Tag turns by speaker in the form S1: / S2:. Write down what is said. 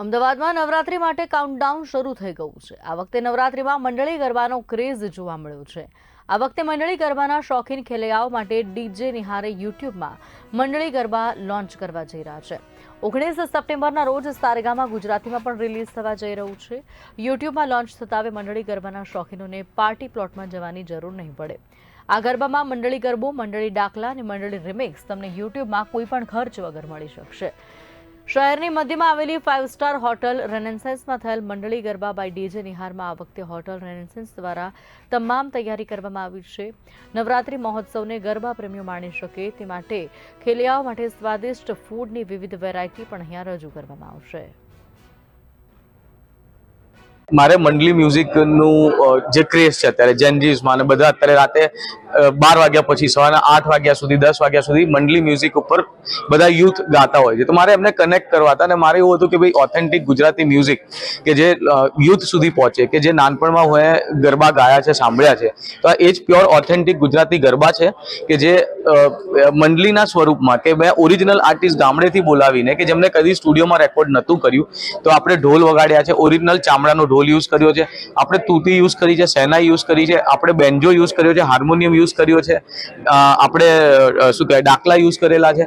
S1: અમદાવાદમાં નવરાત્રી માટે કાઉન્ટડાઉન શરૂ થઈ ગયું છે. આ વખતે નવરાત્રીમાં મંડળી ગરબાનો ક્રેઝ જોવા મળ્યો છે. આ વખતે મંડળી ગરબાના શોખીન ખેલૈયાઓ માટે ડીજે નિહારે યુટ્યુબમાં મંડળી ગરબા લોન્ચ કરવા જઈ રહ્યા છે. ઓગણીસ સપ્ટેમ્બરના રોજ સારેગામાં ગુજરાતીમાં પણ રિલીઝ થવા જઈ રહ્યું છે. યુટ્યુબમાં લોન્ચ થતા હવે મંડળી ગરબાના શોખીનોને પાર્ટી પ્લોટમાં જવાની જરૂર નહીં પડે. આ ગરબામાં મંડળી ગરબો, મંડળી ડાકલા અને મંડળી રિમિક્સ તમને યુટ્યુબમાં કોઈ પણ ખર્ચ વગર મળી શકશે. શહેરની મધ્યમાં આવેલી ફાઇવ સ્ટાર હોટલ રેનેસન્સમાં થયેલ મંડળી ગરબા બાય ડીજે નિહારમાં આ વખતે હોટલ રેનેસન્સ દ્વારા તમામ તૈયારી કરવામાં આવી છે. નવરાત્રી મહોત્સવને ગરબા પ્રેમીઓ માણી શકે તે માટે ખેલૈયાઓ માટે સ્વાદિષ્ટ ફૂડની વિવિધ વેરાયટી પણ અહીંયા રજૂ કરવામાં આવશે.
S2: મારે મંડલી મ્યુઝિકનું જે ક્રેઝ છે અત્યારે જેનજીસમાં અને બધા અત્યારે રાતે બાર વાગ્યા પછી, સવારના આઠ વાગ્યા સુધી, દસ વાગ્યા સુધી મંડલી મ્યુઝિક ઉપર બધા યુથ ગાતા હોય છે. તો મારે એમને કનેક્ટ કરવા હતા અને મારે એવું હતું કે ભાઈ ઓથેન્ટિક ગુજરાતી મ્યુઝિક કે જે યુથ સુધી પહોંચે, કે જે નાનપણમાં હું ગરબા ગાયા છે, સાંભળ્યા છે, તો એ જ પ્યોર ઓથેન્ટિક ગુજરાતી ગરબા છે કે જે મંડલીના સ્વરૂપમાં કે મેં ઓરિજિનલ આર્ટિસ્ટ ગામડેથી બોલાવીને કે જેમને કદી સ્ટુડિયોમાં રેકોર્ડ નહોતું કર્યું, તો આપણે ઢોલ વગાડ્યા છે ઓરિજિનલ ચામડાનો ઢોલ યુઝ કર્યો છે, આપણે તૂતી યુઝ કરી છે સેના યુઝ કરી છે, આપણે બેન્જો યુઝ કર્યો છે હાર્મોનિયમ યુઝ કર્યો છે આપણે શું કહેવાય, ડાકલા યુઝ કરેલા છે.